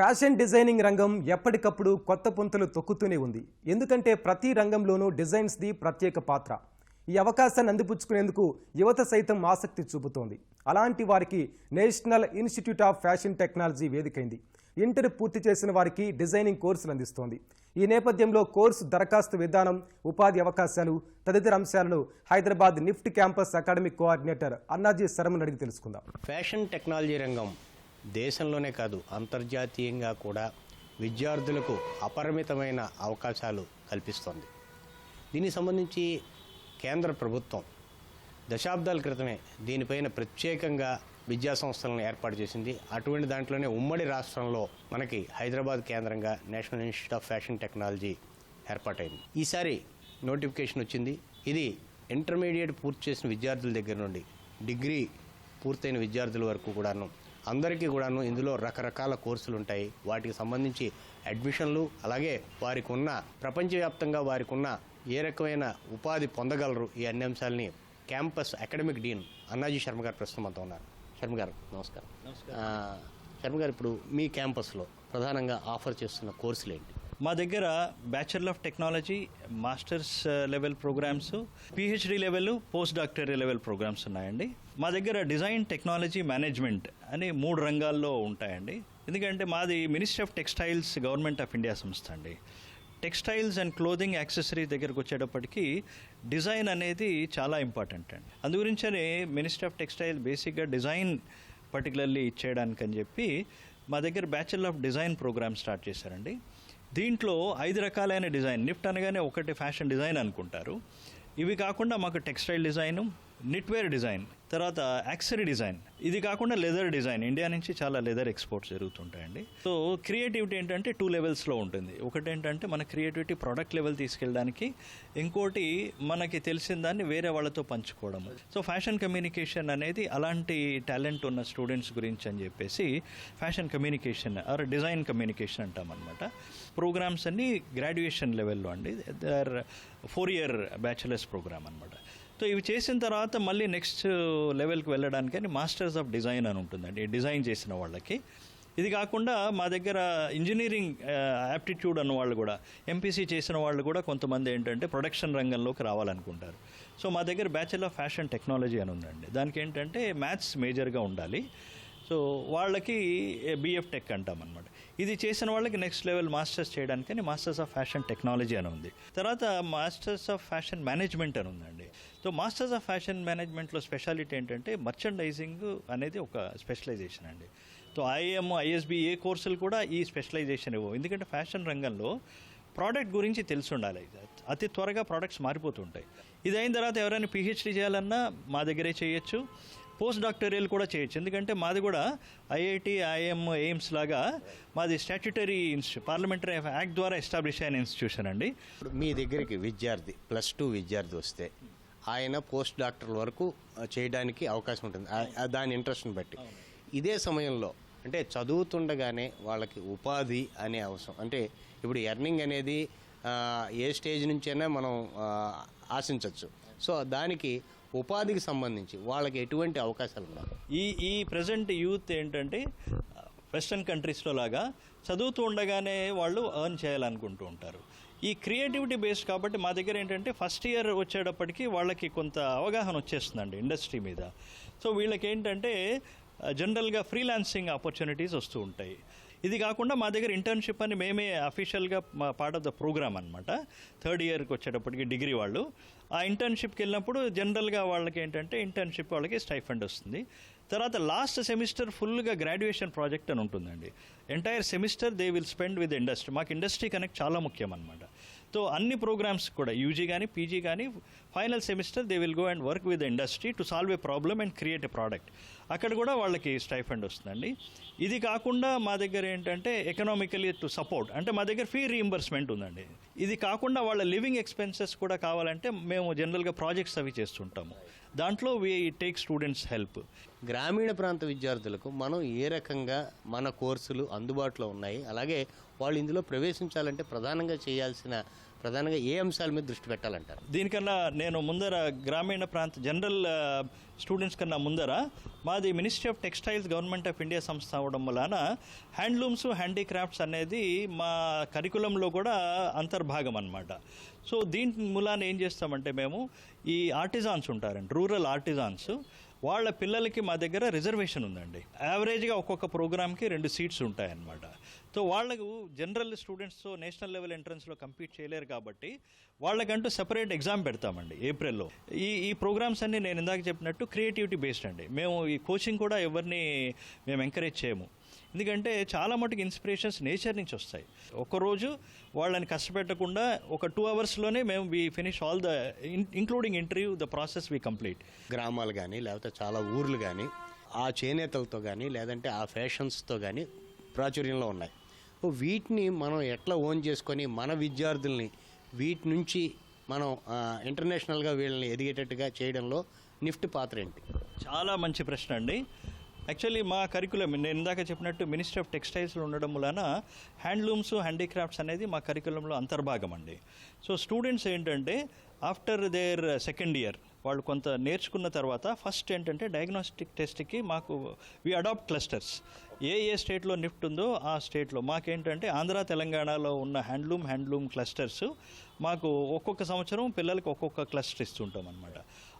Fashion designing రంగం ఎప్పటికప్పుడు కొత్త పుంతలు తొక్కుతూనే ఉంది. ఎందుకంటే ప్రతి రంగంలోనూ డిజైన్స్ది ప్రత్యేక పాత్ర. ఈ అవకాశాన్ని అందిపుచ్చుకునేందుకు యువత సైతం ఆసక్తి చూపుతోంది. అలాంటి వారికి national institute of fashion technology వేదికైంది. Inter పూర్తి చేసిన వారికి డిజైనింగ్ కోర్సులు అందిస్తోంది. ఈ నేపథ్యంలో కోర్సు దరఖాస్తు విధానం ఉపాధి అవకాశాలు తదితర అంశాలను Hyderabad NIFT campus academic coordinator Annaji శర్మను అడిగి తెలుసుకుందాం. ఫ్యాషన్ టెక్నాలజీ రంగం దేశంలోనే కాదు అంతర్జాతీయంగా కూడా విద్యార్థులకు అపరిమితమైన అవకాశాలు కల్పిస్తోంది. దీనికి సంబంధించి కేంద్ర ప్రభుత్వం దశాబ్దాల క్రితమే దీనిపైన ప్రత్యేకంగా విద్యా సంస్థలను ఏర్పాటు చేసింది. అటువంటి దాంట్లోనే ఉమ్మడి రాష్ట్రంలో మనకి హైదరాబాద్ కేంద్రంగా national institute of fashion technology ఏర్పాటైంది. ఈసారి నోటిఫికేషన్ వచ్చింది. ఇది ఇంటర్మీడియట్ పూర్తి చేసిన విద్యార్థుల దగ్గర నుండి డిగ్రీ పూర్తయిన విద్యార్థుల వరకు కూడాను అందరికీ కూడాను ఇందులో రకరకాల కోర్సులు ఉంటాయి. వాటికి సంబంధించి అడ్మిషన్లు అలాగే వారికి ఉన్న ప్రపంచవ్యాప్తంగా వారికి ఉన్న ఏ రకమైన ఉపాధి పొందగలరు ఈ అన్ని అంశాలని campus academic dean Annaji Sharma గారు ప్రస్తుతం అంతా ఉన్నారు. శర్మ గారు నమస్కారం. శర్మ గారు ఇప్పుడు మీ క్యాంపస్లో ప్రధానంగా ఆఫర్ చేస్తున్న కోర్సులు ఏంటి? మా దగ్గర bachelor of technology masters level programs PhD level post doctoral level programs ఉన్నాయండి. మా దగ్గర డిజైన్ టెక్నాలజీ మేనేజ్మెంట్ అని మూడు రంగాల్లో ఉంటాయండి. ఎందుకంటే మాది ministry of textiles government of India సంస్థ అండి. టెక్స్టైల్స్ అండ్ క్లోదింగ్ యాక్సెసరీ దగ్గరకు వచ్చేటప్పటికి డిజైన్ అనేది చాలా ఇంపార్టెంట్ అండి. అందుగురించనే మినిస్ట్రీ ఆఫ్ టెక్స్టైల్ బేసిక్గా డిజైన్ పర్టికులర్లీ ఇచ్చేయడానికి అని చెప్పి మా దగ్గర bachelor of design program start చేశారండి. దీంట్లో ఐదు రకాలైన డిజైన్ నిఫ్ట్ అనగానే ఒకటి ఫ్యాషన్ డిజైన్ అనుకుంటారు. ఇవి కాకుండా మాకు టెక్స్టైల్ డిజైను నిట్వేర్ డిజైన్ తర్వాత యాక్సరీ డిజైన్. ఇది కాకుండా లెదర్ డిజైన్. ఇండియా నుంచి చాలా లెదర్ ఎక్స్పోర్ట్స్ జరుగుతుంటాయండి. సో క్రియేటివిటీ ఏంటంటే టూ లెవెల్స్లో ఉంటుంది. ఒకటి ఏంటంటే మన క్రియేటివిటీ ప్రోడక్ట్ లెవెల్ తీసుకెళ్ళడానికి ఇంకోటి మనకి తెలిసిన దాన్ని వేరే వాళ్ళతో పంచుకోవడం. సో ఫ్యాషన్ కమ్యూనికేషన్ అనేది అలాంటి టాలెంట్ ఉన్న స్టూడెంట్స్ గురించి అని చెప్పేసి fashion communication or design communication అంటాం అనమాట ప్రోగ్రామ్స్ అన్నీ గ్రాడ్యుయేషన్ లెవెల్లో అండి. There four year bachelors program అనమాట సో ఇవి చేసిన తర్వాత మళ్ళీ నెక్స్ట్ లెవెల్కి వెళ్ళడానికని మాస్టర్స్ ఆఫ్ డిజైన్ అని ఉంటుందండి డిజైన్ చేసిన వాళ్ళకి. ఇది కాకుండా మా దగ్గర ఇంజనీరింగ్ యాప్టిట్యూడ్ అన్న వాళ్ళు కూడా ఎంపీసీ చేసిన వాళ్ళు కూడా కొంతమంది ఏంటంటే ప్రొడక్షన్ రంగంలోకి రావాలనుకుంటారు. సో మా దగ్గర బ్యాచిలర్ ఆఫ్ ఫ్యాషన్ టెక్నాలజీ అని ఉందండి. దానికి ఏంటంటే మ్యాథ్స్ మేజర్గా ఉండాలి. సో వాళ్ళకి బిఎఫ్ టెక్ అంటాం అనమాట ఇది చేసిన వాళ్ళకి నెక్స్ట్ లెవెల్ మాస్టర్స్ చేయడానికని మాస్టర్స్ ఆఫ్ ఫ్యాషన్ టెక్నాలజీ అని ఉంది. తర్వాత మాస్టర్స్ ఆఫ్ ఫ్యాషన్ మేనేజ్మెంట్ అని ఉందండి. సో మాస్టర్స్ ఆఫ్ ఫ్యాషన్ మేనేజ్మెంట్లో స్పెషాలిటీ ఏంటంటే మర్చండైజింగ్ అనేది ఒక స్పెషలైజేషన్ అండి. సో ఐఎం ఐఎస్బి ఏ కోర్సులు కూడా ఈ స్పెషలైజేషన్ ఇవ్వవు. ఎందుకంటే ఫ్యాషన్ రంగంలో ప్రోడక్ట్ గురించి తెలిసి ఉండాలి. అతి త్వరగా ప్రోడక్ట్స్ మారిపోతుంటాయి. ఇది అయిన తర్వాత ఎవరైనా పిహెచ్డీ చేయాలన్నా మా దగ్గరే చేయొచ్చు. పోస్ట్ డాక్టరియల్ కూడా చేయొచ్చు. ఎందుకంటే మాది కూడా ఐఐటి ఐఎం ఎయిమ్స్ లాగా మాది స్టాట్యుటరీ ఇన్స్టిట్యూట్ పార్లమెంటరీ యాక్ట్ ద్వారా ఎస్టాబ్లిష్ అయిన ఇన్స్టిట్యూషన్ అండి. ఇప్పుడు మీ దగ్గరికి విద్యార్థి ప్లస్ టూ విద్యార్థి వస్తే ఆయన పోస్ట్ డాక్టర్ వరకు చేయడానికి అవకాశం ఉంటుంది. దాని ఇంట్రెస్ట్ని బట్టి. ఇదే సమయంలో అంటే చదువుతుండగానే వాళ్ళకి ఉపాధి అనే అవసరం. అంటే ఇప్పుడు ఎర్నింగ్ అనేది ఏ స్టేజ్ నుంచైనా మనం ఆశించవచ్చు సో దానికి ఉపాధికి సంబంధించి వాళ్ళకి ఎటువంటి అవకాశాలు ఉన్నాయి ఈ ఈ ప్రజెంట్ యూత్ ఏంటంటే వెస్ట్రన్ కంట్రీస్లో లాగా చదువుతూ ఉండగానే వాళ్ళు ఎర్న్ చేయాలనుకుంటూ ఉంటారు. ఈ క్రియేటివిటీ బేస్డ్ కాబట్టి మా దగ్గర ఏంటంటే ఫస్ట్ ఇయర్ వచ్చేటప్పటికి వాళ్ళకి కొంత అవగాహన వచ్చేస్తుందండి ఇండస్ట్రీ మీద. సో వీళ్ళకి ఏంటంటే జనరల్గా ఫ్రీలాన్సింగ్ ఆపర్చునిటీస్ వస్తూ ఉంటాయి. ఇది కాకుండా మా దగ్గర ఇంటర్న్షిప్ అని మేమే అఫీషియల్గా పార్ట్ ఆఫ్ ద ప్రోగ్రామ్ అనమాట థర్డ్ ఇయర్కి వచ్చేటప్పటికి డిగ్రీ వాళ్ళు. ఆ ఇంటర్న్షిప్కి వెళ్ళినప్పుడు జనరల్గా వాళ్ళకి ఏంటంటే ఇంటర్న్షిప్ వాళ్ళకి స్టైఫండ్ వస్తుంది. తర్వాత లాస్ట్ సెమిస్టర్ ఫుల్గా గ్రాడ్యుయేషన్ ప్రాజెక్ట్ అని ఉంటుందండి. Entire semester they will spend with industry మాకు ఇండస్ట్రీ కనెక్ట్ చాలా ముఖ్యం అనమాట సో అన్ని ప్రోగ్రామ్స్ కూడా యూజీ కానీ పీజీ కానీ final semester they will go and work with industry to solve a problem and create a product అక్కడ కూడా వాళ్ళకి స్టైఫండ్ వస్తుందండి. ఇది కాకుండా మా దగ్గర ఏంటంటే ఎకనామికలీ టు సపోర్ట్ అంటే మా దగ్గర ఫీ రీఎంబర్స్మెంట్ ఉందండి. ఇది కాకుండా వాళ్ళ లివింగ్ ఎక్స్పెన్సెస్ కూడా కావాలంటే మేము జనరల్గా ప్రాజెక్ట్స్ అవి చేస్తుంటాము. దాంట్లో వీ టేక్ స్టూడెంట్స్ హెల్ప్ గ్రామీణ ప్రాంత విద్యార్థులకు మనం ఏ రకంగా మన కోర్సులు అందుబాటులో ఉన్నాయి అలాగే వాళ్ళు ఇందులో ప్రవేశించాలంటే ప్రధానంగా చేయాల్సిన ప్రధానంగా ఏ అంశాల మీద దృష్టి పెట్టాలంటారు? దీనికన్నా నేను ముందర గ్రామీణ ప్రాంత జనరల్ స్టూడెంట్స్ కన్నా ముందర మాది ministry of textiles government of India సంస్థ అవడం వలన హ్యాండ్లూమ్స్ హ్యాండీక్రాఫ్ట్స్ అనేది మా కరికులంలో కూడా అంతర్భాగం అన్నమాట. సో దీని మూలాన ఏం చేస్తామంటే మేము ఈ ఆర్టిజాన్స్ ఉంటారండి రూరల్ ఆర్టిజాన్స్. వాళ్ళ పిల్లలకి మా దగ్గర రిజర్వేషన్ ఉందండి. యావరేజ్గా ఒక్కొక్క ప్రోగ్రామ్కి రెండు సీట్స్ ఉంటాయన్నమాట. సో వాళ్ళకు జనరల్ స్టూడెంట్స్తో నేషనల్ లెవెల్ ఎంట్రన్స్లో కంపీట్ చేయలేరు కాబట్టి వాళ్ళకంటూ సెపరేట్ ఎగ్జామ్ పెడతామండి ఏప్రిల్లో. ఈ ఈ ప్రోగ్రామ్స్ అన్ని నేను ఇందాక చెప్పినట్టు క్రియేటివిటీ బేస్డ్ అండి. మేము ఈ కోచింగ్ కూడా ఎవరిని మేము ఎంకరేజ్ చేయము. ఎందుకంటే చాలా మటుకు ఇన్స్పిరేషన్స్ నేచర్ నుంచి వస్తాయి. ఒకరోజు వాళ్ళని కష్టపెట్టకుండా ఒక టూ అవర్స్లోనే మేము we finish all the including interview the process we complete గ్రామాలు కానీ లేకపోతే చాలా ఊర్లు కానీ ఆ చేనేతలతో కానీ లేదంటే ఆ ఫ్యాషన్స్తో కానీ ప్రాచుర్యంలో ఉన్నాయి. వీటిని మనం ఎట్లా ఓన్ చేసుకొని మన విద్యార్థుల్ని వీటి నుంచి మనం ఇంటర్నేషనల్గా వీళ్ళని ఎదిగేటట్టుగా చేయడంలో నిఫ్ట్ పాత్ర ఏంటి? చాలా మంచి ప్రశ్న అండి. యాక్చువల్లీ మా కరికులం నేను ఇందాక చెప్పినట్టు మినిస్ట్రీ ఆఫ్ టెక్స్టైల్స్లో ఉండడం వలన హ్యాండ్లూమ్స్ హ్యాండీక్రాఫ్ట్స్ అనేది మా కరికులంలో అంతర్భాగం అండి. సో స్టూడెంట్స్ ఏంటంటే ఆఫ్టర్ దేర్ సెకండ్ ఇయర్ వాళ్ళు కొంత నేర్చుకున్న తర్వాత ఫస్ట్ ఏంటంటే డయాగ్నోస్టిక్ టెస్ట్కి మాకు వి అడాప్ట్ క్లస్టర్స్ ఏ ఏ స్టేట్లో నిఫ్ట్ ఉందో ఆ స్టేట్లో మాకేంటంటే ఆంధ్ర తెలంగాణలో ఉన్న హ్యాండ్లూమ్ హ్యాండ్లూమ్ క్లస్టర్స్ మాకు ఒక్కొక్క సంవత్సరం పిల్లలకి ఒక్కొక్క క్లస్టర్ ఇస్తుంటాం అనమాట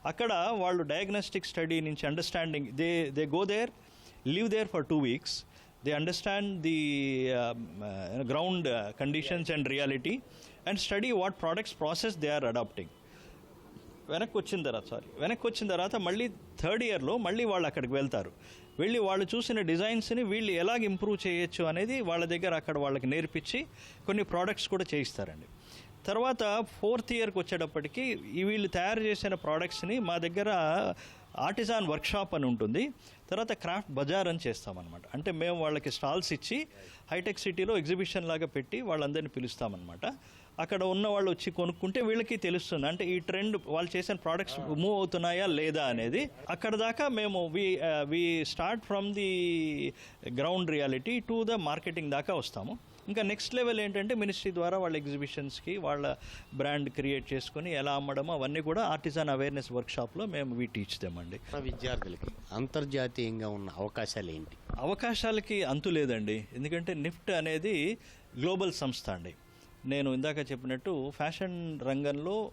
అక్కడ వాళ్ళు డయాగ్నోస్టిక్ స్టడీ నుంచి understanding they they go there live there for two weeks they understand the ground conditions and reality and study what products process they are adapting వెనక్కి వచ్చిన తర్వాత సారీ వెనక్కి వచ్చిన తర్వాత మళ్ళీ థర్డ్ ఇయర్లో మళ్ళీ వాళ్ళు అక్కడికి వెళ్తారు. వెళ్ళి వాళ్ళు చూసిన డిజైన్స్ని వీళ్ళు ఎలాగ ఇంప్రూవ్ చేయొచ్చు అనేది వాళ్ళ దగ్గర అక్కడ వాళ్ళకి నేర్పించి కొన్ని ప్రోడక్ట్స్ కూడా చేయిస్తారండి. తర్వాత ఫోర్త్ ఇయర్కి వచ్చేటప్పటికి వీళ్ళు తయారు చేసిన ప్రోడక్ట్స్ని మా దగ్గర ఆర్టిజాన్ వర్క్షాప్ అని ఉంటుంది. తర్వాత క్రాఫ్ట్ బజార్ అని చేస్తామన్నమాట. అంటే మేము వాళ్ళకి స్టాల్స్ ఇచ్చి హైటెక్ సిటీలో ఎగ్జిబిషన్ లాగా పెట్టి వాళ్ళందరినీ పిలుస్తామన్నమాట. అక్కడ ఉన్న వాళ్ళు వచ్చి కొనుక్కుంటే వీళ్ళకి తెలుస్తుంది. అంటే ఈ ట్రెండ్ వాళ్ళు చేసిన ప్రోడక్ట్స్ మూవ్ అవుతున్నాయా లేదా అనేది. అక్కడ దాకా మేము we we start from the ground reality to the marketing దాకా వస్తాము. ఇంకా నెక్స్ట్ లెవెల్ ఏంటంటే మినిస్ట్రీ ద్వారా వాళ్ళ ఎగ్జిబిషన్స్కి వాళ్ళ బ్రాండ్ క్రియేట్ చేసుకొని ఎలా అమ్మడమో అవన్నీ కూడా ఆర్టిజాన్ అవేర్నెస్ వర్క్షాప్లో మేము వీ టీచ్ దేమండి విద్యార్థులకి అంతర్జాతీయంగా ఉన్న అవకాశాలు ఏంటి? అవకాశాలకి అంతు లేదండి. ఎందుకంటే నిఫ్ట్ అనేది గ్లోబల్ సంస్థ అండి. నేను ఇందాక చెప్పినట్టు ఫ్యాషన్ రంగంలో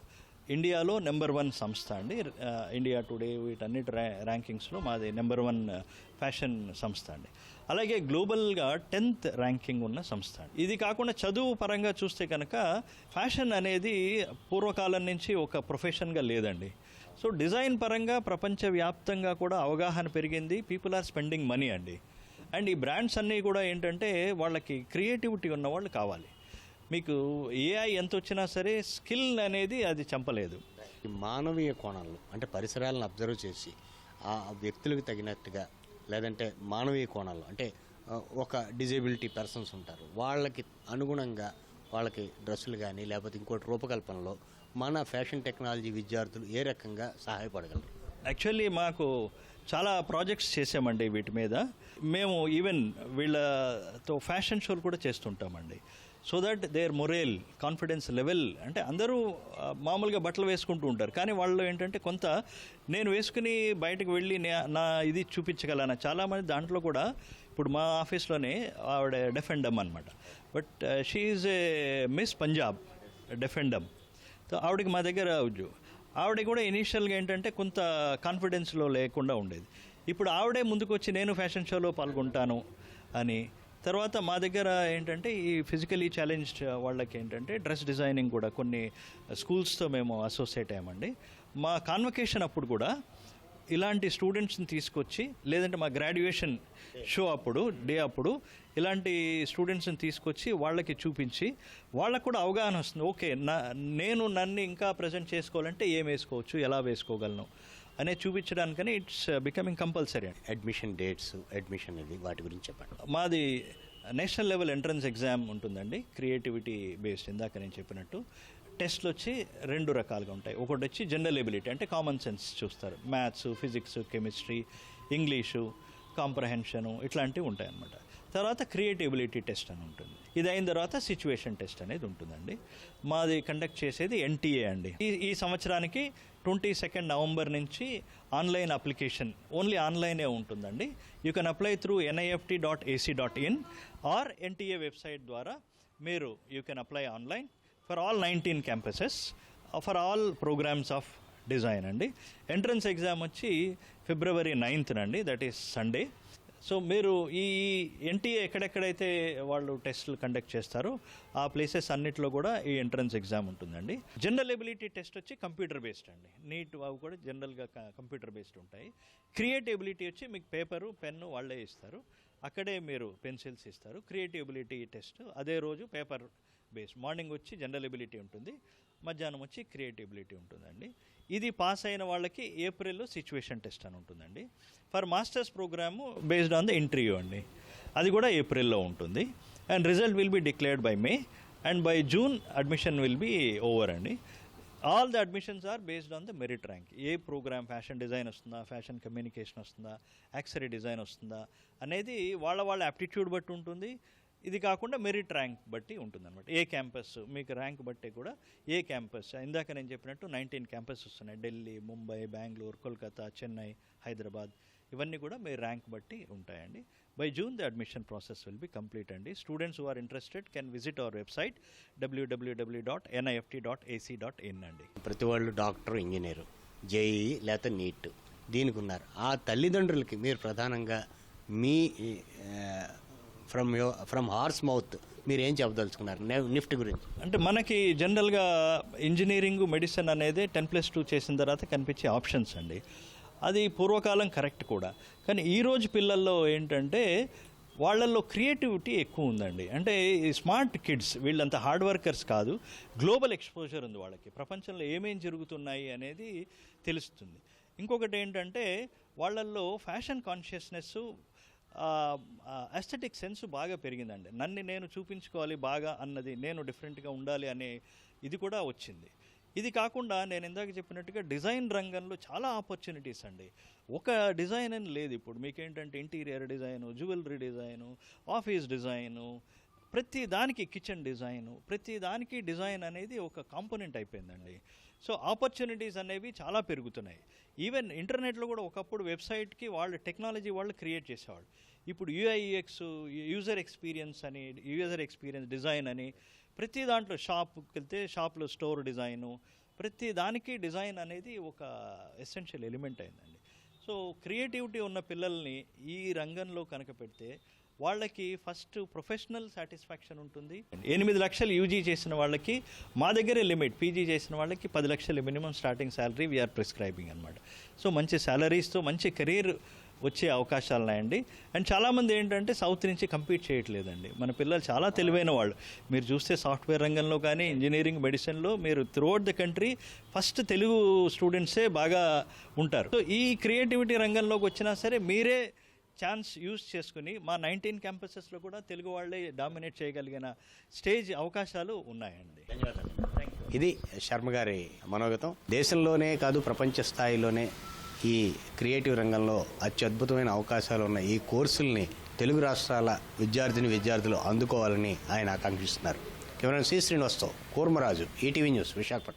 ఇండియాలో నెంబర్ వన్ సంస్థ అండి. ఇండియా టుడే వీటన్నిటి ర్యా ర్యాంకింగ్స్లో మాది నెంబర్ వన్ ఫ్యాషన్ సంస్థ అండి. అలాగే గ్లోబల్గా టెన్త్ ర్యాంకింగ్ ఉన్న సంస్థ అండి. ఇది కాకుండా చదువు పరంగా చూస్తే కనుక ఫ్యాషన్ అనేది పూర్వకాలం నుంచి ఒక ప్రొఫెషన్గా లేదండి. సో డిజైన్ పరంగా ప్రపంచవ్యాప్తంగా కూడా అవగాహన పెరిగింది. పీపుల్ ఆర్ స్పెండింగ్ మనీ అండి. అండ్ ఈ బ్రాండ్స్ అన్నీ కూడా ఏంటంటే వాళ్ళకి క్రియేటివిటీ ఉన్న వాళ్ళు కావాలి. మీకు ఏఐ ఎంత వచ్చినా సరే స్కిల్ అనేది అది చంపలేదు. ఈ మానవీయ కోణంలో అంటే పరిసరాలను అబ్జర్వ్ చేసి ఆ వ్యక్తులకు తగినట్టుగా లేదంటే మానవీయ కోణంలో అంటే ఒక డిజేబిలిటీ పర్సన్స్ ఉంటారు. వాళ్ళకి అనుగుణంగా వాళ్ళకి డ్రెస్సులు కానీ లేకపోతే ఇంకోటి రూపకల్పనలో మన ఫ్యాషన్ టెక్నాలజీ విద్యార్థులు ఏ రకంగా సహాయపడగలరు? యాక్చువల్లీ మాకు చాలా ప్రాజెక్ట్స్ చేసామండి వీటి మీద. మేము ఈవెన్ వీళ్ళతో ఫ్యాషన్ షోలు కూడా చేస్తుంటామండి. So that their morale confidence level అంటే అందరూ మామూలుగా బట్టలు వేసుకుంటూ ఉంటారు. కానీ వాళ్ళు ఏంటంటే కొంత నేను వేసుకుని బయటకు వెళ్ళి నా ఇది చూపించగలను? చాలామంది దాంట్లో కూడా ఇప్పుడు మా ఆఫీస్లోనే ఆవిడ డెఫెండమ్ అనమాట but she's a miss Punjab డెఫెండమ్ so ఆవిడకి మా దగ్గర ఆవిడ కూడా ఇనీషియల్గా ఏంటంటే కొంత కాన్ఫిడెన్స్లో లేకుండా ఉండేది. ఇప్పుడు ఆవిడే ముందుకు వచ్చి నేను ఫ్యాషన్ షోలో పాల్గొంటాను అని తర్వాత మా దగ్గర ఏంటంటే ఈ ఫిజికలీ ఛాలెంజ్డ్ వాళ్ళకి ఏంటంటే డ్రెస్ డిజైనింగ్ కూడా కొన్ని స్కూల్స్తో మేము అసోసియేట్ అయ్యామండి. మా కాన్వకేషన్ అప్పుడు కూడా ఇలాంటి స్టూడెంట్స్ని తీసుకొచ్చి లేదంటే మా గ్రాడ్యుయేషన్ షో అప్పుడు డే అప్పుడు ఇలాంటి స్టూడెంట్స్ని తీసుకొచ్చి వాళ్ళకి చూపించి వాళ్ళకు కూడా అవగాహన వస్తుంది. ఓకే నా నేను నన్ను ఇంకా ప్రజెంట్ చేసుకోవాలంటే ఏం వేసుకోవచ్చు ఎలా వేసుకోగలను? అనేది చూపించడానికని ఇట్స్ బికమింగ్ కంపల్సరీ అండి అడ్మిషన్ డేట్స్ అడ్మిషన్ ఇది వాటి గురించి చెప్పండి. మాది నేషనల్ లెవెల్ ఎంట్రన్స్ ఎగ్జామ్ ఉంటుందండి. క్రియేటివిటీ బేస్డ్ ఇందాక నేను చెప్పినట్టు. టెస్ట్లు వచ్చి రెండు రకాలుగా ఉంటాయి. ఒకటి వచ్చి జనరల్ ఎబిలిటీ అంటే కామన్ సెన్స్ చూస్తారు. Maths physics chemistry English comprehension ఇట్లాంటివి ఉంటాయి అన్నమాట తర్వాత క్రియేటిబిలిటీ టెస్ట్ అని ఉంటుంది. ఇది అయిన తర్వాత సిచ్యువేషన్ టెస్ట్ అనేది ఉంటుందండి. మాది కండక్ట్ చేసేది ఎన్టీఏ అండి. ఈ ఈ సంవత్సరానికి ట్వంటీ సెకండ్ నవంబర్ నుంచి ఆన్లైన్ అప్లికేషన్ ఓన్లీ ఆన్లైనే ఉంటుందండి. You can apply through NIFT dot AC dot in or NTA website ద్వారా మీరు you can apply online for all nineteen campuses for all programs of design అండి. Entrance exam వచ్చి February ninth అండి that is Sunday. So మీరు ఈ NTA ఎక్కడెక్కడైతే వాళ్ళు టెస్టులు కండక్ట్ చేస్తారో ఆ ప్లేసెస్ అన్నిట్లో కూడా ఈ ఎంట్రన్స్ ఎగ్జామ్ ఉంటుందండి. జనరల్ ఎబిలిటీ టెస్ట్ వచ్చి కంప్యూటర్ బేస్డ్ అండి. నీట్ అవి కూడా జనరల్గా కంప్యూటర్ బేస్డ్ ఉంటాయి. క్రియేటిబిలిటీ వచ్చి మీకు పేపరు పెన్ను వాళ్ళే ఇస్తారు. అక్కడే మీరు పెన్సిల్స్ ఇస్తారు. క్రియేటిబిలిటీ టెస్ట్ అదే రోజు పేపర్ బేస్ మార్నింగ్ వచ్చి జనరల్ ఎబిలిటీ ఉంటుంది. మధ్యాహ్నం వచ్చి క్రియేటిబిలిటీ ఉంటుందండి. ఇది పాస్ అయిన వాళ్ళకి ఏప్రిల్లో సిచ్యువేషన్ టెస్ట్ అని ఉంటుందండి. For masters program based on the interview అండి. అది కూడా ఏప్రిల్లో ఉంటుంది. And result will be declared by May. And by June admission will be over అండి. All the admissions are based on the merit rank. A program fashion design వస్తుందా fashion communication వస్తుందా accessory design వస్తుందా అనేది వాళ్ళ వాళ్ళ aptitude బట్టి ఉంటుంది. ఇది కాకుండా మెరిట్ ర్యాంక్ బట్టి ఉంటుందన్నమాట. ఏ క్యాంపస్ మీకు ర్యాంక్ బట్టి కూడా ఏ క్యాంపస్. ఇందాక నేను చెప్పినట్టు నైన్టీన్ క్యాంపస్ వస్తున్నాయి. ఢిల్లీ ముంబై బెంగళూరు కోల్కతా చెన్నై హైదరాబాద్. ఇవన్నీ కూడా మీ ర్యాంక్ బట్టి ఉంటాయండి. By June the admission process will be complete అండి. Students who are interested can visit our website WWW dot NIFT dot AC dot in అండి. ప్రతి వాళ్ళు డాక్టర్ ఇంజనీరు జేఈ లేకపోతే నీట్. దీనికి ఉన్నారు. ఆ తల్లిదండ్రులకి మీరు ప్రధానంగా మీ ఫ్రమ్ యో ఫ్రమ్ హార్స్ మౌత్ మీరు ఏం చెప్పదలుచుకున్నారు నిఫ్ట్ గురించి. అంటే మనకి జనరల్గా ఇంజనీరింగ్ మెడిసిన్ అనేది టెన్ ప్లస్ టూ చేసిన తర్వాత కనిపించే ఆప్షన్స్ అండి. అది పూర్వకాలం కరెక్ట్ కూడా. కానీ ఈరోజు పిల్లల్లో ఏంటంటే వాళ్ళల్లో క్రియేటివిటీ ఎక్కువ ఉందండి. అంటే ఈ స్మార్ట్ కిడ్స్ వీళ్ళంత హార్డ్ వర్కర్స్ కాదు గ్లోబల్ ఎక్స్పోజర్ ఉంది వాళ్ళకి. ప్రపంచంలో ఏమేం జరుగుతున్నాయి అనేది తెలుస్తుంది. ఇంకొకటి ఏంటంటే వాళ్ళల్లో ఫ్యాషన్ కాన్షియస్నెస్ అస్థెటిక్ సెన్స్ బాగా పెరిగిందండి. నన్ను నేను చూపించుకోవాలి బాగా అన్నది నేను డిఫరెంట్గా ఉండాలి అనే ఇది కూడా వచ్చింది. ఇది కాకుండా నేను ఇందాక చెప్పినట్టుగా డిజైన్ రంగంలో చాలా ఆపర్చునిటీస్ అండి. ఒక డిజైన్ అని లేదు ఇప్పుడు. మీకేంటంటే interior design jewellery design office design ప్రతి దానికి కిచెన్ డిజైను ప్రతి దానికి డిజైన్ అనేది ఒక కాంపోనెంట్ అయిపోయిందండి. సో ఆపర్చునిటీస్ అనేవి చాలా పెరుగుతున్నాయి. ఈవెన్ ఇంటర్నెట్లో కూడా ఒకప్పుడు వెబ్సైట్కి వాళ్ళు టెక్నాలజీ వాళ్ళు క్రియేట్ చేసేవాళ్ళు. ఇప్పుడు యూఐఎక్స్ యూజర్ ఎక్స్పీరియన్స్ అని యూజర్ ఎక్స్పీరియన్స్ డిజైన్ అని ప్రతి దాంట్లో షాప్కి వెళ్తే షాప్లో స్టోర్ డిజైను ప్రతి దానికి డిజైన్ అనేది ఒక ఎసెన్షియల్ ఎలిమెంట్ అయిందండి. సో క్రియేటివిటీ ఉన్న పిల్లల్ని ఈ రంగంలో కనుక పెడితే వాళ్ళకి ఫస్ట్ ప్రొఫెషనల్ సాటిస్ఫాక్షన్ ఉంటుంది. ఎనిమిది లక్షలు యూజీ చేసిన వాళ్ళకి మా దగ్గరే లిమిట్ పీజీ చేసిన వాళ్ళకి పది లక్షలు minimum starting salary we are prescribing అనమాట సో మంచి శాలరీస్తో మంచి కెరీర్ వచ్చే అవకాశాలు ఉన్నాయండి అండ్ చాలామంది ఏంటంటే సౌత్ నుంచి కంపీట్ చేయట్లేదండి. మన పిల్లలు చాలా తెలివైన వాళ్ళు. మీరు చూస్తే సాఫ్ట్వేర్ రంగంలో కానీ ఇంజనీరింగ్ మెడిసిన్లో మీరు throughout the country first Telugu స్టూడెంట్సే బాగా ఉంటారు. సో ఈ క్రియేటివిటీ రంగంలోకి వచ్చినా సరే మీరే ఛాన్స్ యూజ్ చేసుకుని మా నైన్టీన్ క్యాంపసెస్లో కూడా తెలుగు వాళ్ళే డామినేట్ చేయగలిగిన స్టేజ్ అవకాశాలు ఉన్నాయండి. ఇది శర్మ గారి మనోగతం. దేశంలోనే కాదు ప్రపంచ స్థాయిలోనే ఈ క్రియేటివ్ రంగంలో అత్యద్భుతమైన అవకాశాలు ఉన్న ఈ కోర్సుల్ని తెలుగు రాష్ట్రాల విద్యార్థిని విద్యార్థులు అందుకోవాలని ఆయన ఆకాంక్షిస్తున్నారు. కెమెరా సి శ్రీనివాస్తో కూర్మరాజు ఈటీవీ న్యూస్ విశాఖపట్నం.